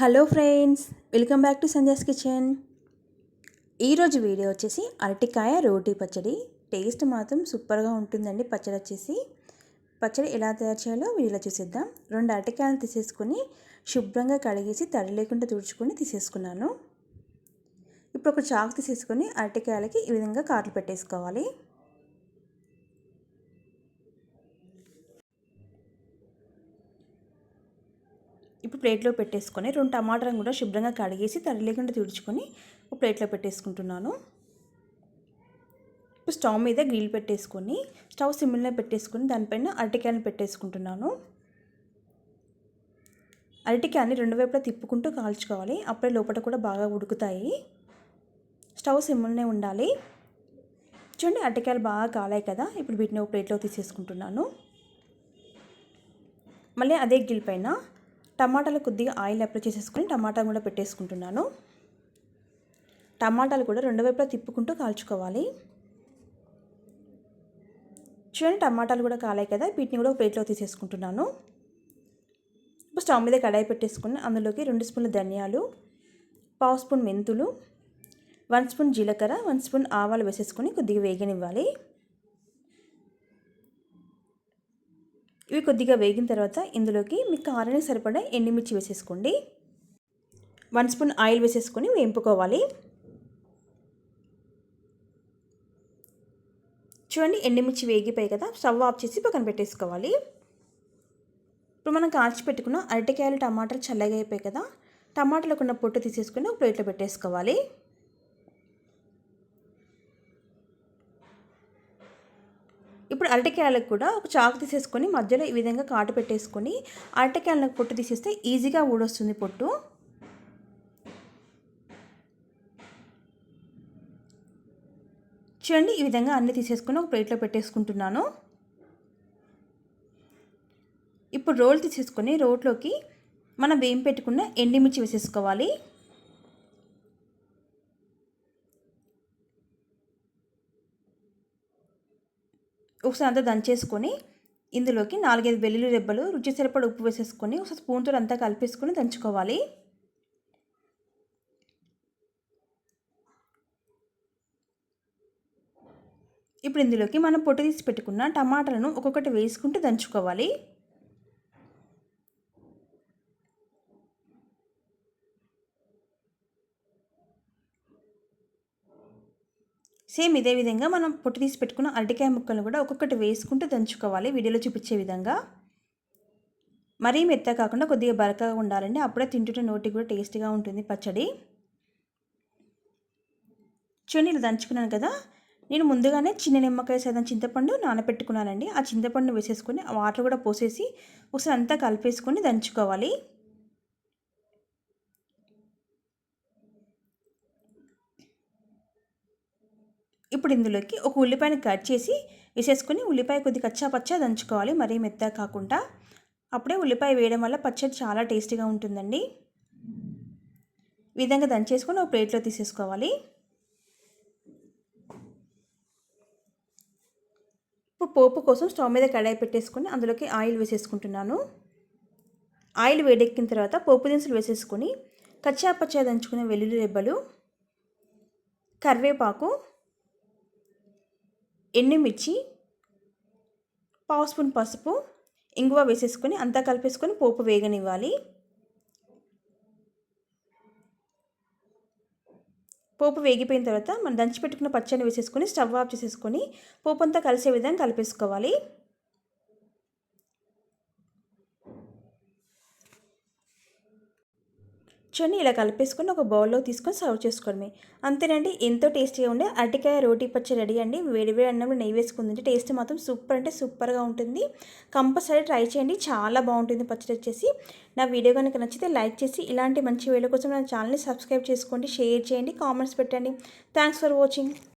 Hello friends welcome back to Sandhya's kitchen. ఈరోజు video వచ్చేసి అరటికాయ రోటీ పచ్చడి. టేస్ట్ మాత్రం సూపర్గా ఉంటుందండి పచ్చడి వచ్చేసి. పచ్చడి ఎలా తయారు చేయాలో వీడియోలో చూసేద్దాం. రెండు అరటికాయలు తీసేసుకొని శుభ్రంగా కడిగేసి తడి లేకుండా తుడుచుకొని తీసేసుకున్నాను. ఇప్పుడు ఒక చాకు తీసేసుకొని అరటికాయలకి ఈ విధంగా కాట్లు పెట్టేసుకోవాలి. ఇప్పుడు ప్లేట్లో పెట్టేసుకొని రెండు టమాటాలను కూడా శుభ్రంగా కడిగేసి తడి లేకుండా తుడుచుకొని ఒక ప్లేట్లో పెట్టేసుకుంటున్నాను. ఇప్పుడు స్టవ్ మీద గ్రిల్ పెట్టేసుకొని స్టవ్ సిమ్లో పెట్టేసుకొని దానిపైన అరటికాయలు పెట్టేసుకుంటున్నాను. అరటికాయని రెండు వైపులా తిప్పుకుంటూ కాల్చుకోవాలి. అప్పుడే లోపల కూడా బాగా ఉడుకుతాయి. స్టవ్ సిమ్లోనే ఉండాలి. చూడండి అరటికాయలు బాగా కాలాయి కదా. ఇప్పుడు వీటిని ఒక ప్లేట్లో తీసేసుకుంటున్నాను. మళ్ళీ అదే గిల్ పైన టమాటాలు కొద్దిగా ఆయిల్ అప్లై చేసేసుకొని టమాటా కూడా పెట్టేసుకుంటున్నాను. టమాటాలు కూడా రెండు వైపులా తిప్పుకుంటూ కాల్చుకోవాలి. చూడండి టమాటాలు కూడా కాలాయి కదా వీటిని కూడా ప్లేట్లో తీసేసుకుంటున్నాను. ఇప్పుడు స్టవ్ మీద కడాయి పెట్టేసుకుని అందులోకి రెండు స్పూన్ల ధనియాలు పావు స్పూన్ మెంతులు వన్ స్పూన్ జీలకర్ర వన్ స్పూన్ ఆవాలు వేసేసుకొని కొద్దిగా వేగనివ్వాలి. ఇవి కొద్దిగా వేగిన తర్వాత ఇందులోకి మీకు కారానికి సరిపడా ఎండుమిర్చి వేసేసుకోండి. వన్ స్పూన్ ఆయిల్ వేసేసుకొని వేంపుకోవాలి చూడండి ఎండుమిర్చి వేగిపోయి కదా స్టవ్ ఆఫ్ చేసి పక్కన పెట్టేసుకోవాలి. ఇప్పుడు మనం కాల్చి పెట్టుకున్న అరటికాయలు టమాటాలు చల్లగా అయిపోయాయి కదా టమాటాలకు ఉన్న పొట్టు తీసేసుకుని ఒక ప్లేట్లో పెట్టేసుకోవాలి. ఇప్పుడు అరటికాయలకు కూడా ఒక చాకు తీసేసుకొని మధ్యలో ఈ విధంగా కాటు పెట్టేసుకొని అరటికాయలకు పొట్టు తీసేస్తే ఈజీగా ఊడొస్తుంది పొట్టు. చూడండి ఈ విధంగా అన్నీ తీసేసుకొని ఒక ప్లేట్లో పెట్టేసుకుంటున్నాను. ఇప్పుడు రోల్ తీసేసుకొని రోట్లోకి మనం వేయం పెట్టుకున్న ఎండిమిర్చి వేసేసుకోవాలి. ఒకసారి అంతా దంచేసుకొని ఇందులోకి నాలుగైదు వెల్లుల్లి రెబ్బలు రుచి సరిపడ ఉప్పు వేసేసుకొని ఒకసారి స్పూన్తో అంతా కలిపేసుకొని దంచుకోవాలి. ఇప్పుడు ఇందులోకి మనం పొట్టు తీసి పెట్టుకున్న టమాటాలను ఒక్కొక్కటి వేసుకుంటూ దంచుకోవాలి. సేమ్ ఇదే విధంగా మనం పొట్టు తీసి పెట్టుకున్న అరటికాయ ముక్కలు కూడా ఒక్కొక్కటి వేసుకుంటూ దంచుకోవాలి. వీడియోలో చూపించే విధంగా. మరీ మెత్త కాకుండా కొద్దిగా బరకగా ఉండాలండి. అప్పుడే తింటుంటే నోటికి కూడా టేస్టీగా ఉంటుంది పచ్చడి. చూడండి ఇలా దంచుకున్నాను కదా. నేను ముందుగానే చిన్న నిమ్మకాయ సైతం చింతపండు నానబెట్టుకున్నానండి ఆ చింతపండు వేసేసుకొని వాటర్ కూడా పోసేసి ఒకసారి అంతా కలిపేసుకొని దంచుకోవాలి. ఇప్పుడు ఇందులోకి ఒక ఉల్లిపాయని కట్ చేసి వేసేసుకొని ఉల్లిపాయ కొద్దిగా కచ్చా పచ్చా దంచుకోవాలి. మరీ మెత్త కాకుండా అప్పుడే ఉల్లిపాయ వేయడం వల్ల పచ్చడి చాలా టేస్టీగా ఉంటుందండి. విధంగా దంచేసుకొని ఒక ప్లేట్లో తీసేసుకోవాలి. ఇప్పుడు పోపు కోసం స్టవ్ మీద కడాయి పెట్టేసుకొని అందులోకి ఆయిల్ వేసేసుకుంటున్నాను. ఆయిల్ వేడెక్కిన తర్వాత పోపు దినుసులు వేసేసుకొని కచ్చా పచ్చా దంచుకునే వెల్లుల్లి రెబ్బలు కరివేపాకు ఎండుమిర్చి పావు స్పూన్ పసుపు ఇంగువ వేసేసుకొని అంతా కలిపేసుకొని పోపు వేగనివ్వాలి. పోపు వేగిపోయిన తర్వాత మనం దంచి పెట్టుకున్న పచ్చని వేసేసుకొని స్టవ్ ఆఫ్ చేసేసుకొని పోపు అంతా కలిసే విధంగా కలిపేసుకోవాలి. చూడండి ఇలా కలిపేసుకొని ఒక బౌల్లో తీసుకొని సర్వ్ చేసుకోవడమే అంతేనండి ఎంతో టేస్టీగా ఉండే అరటికాయ రోటీ పచ్చడి రెడీ అండి. వేడివేడి అన్నంలో నెయ్యి వేసుకుంది టేస్ట్ మాత్రం సూపర్ అంటే సూపర్గా ఉంటుంది. కంపల్సరీ ట్రై చేయండి చాలా బాగుంటుంది పచ్చడి వచ్చేసి. నా వీడియో కనుక నచ్చితే లైక్ చేసి ఇలాంటి మంచి వీడియో కోసం నా ఛానల్ని సబ్స్క్రైబ్ చేసుకోండి షేర్ చేయండి కామెంట్స్ పెట్టండి. Thanks for watching.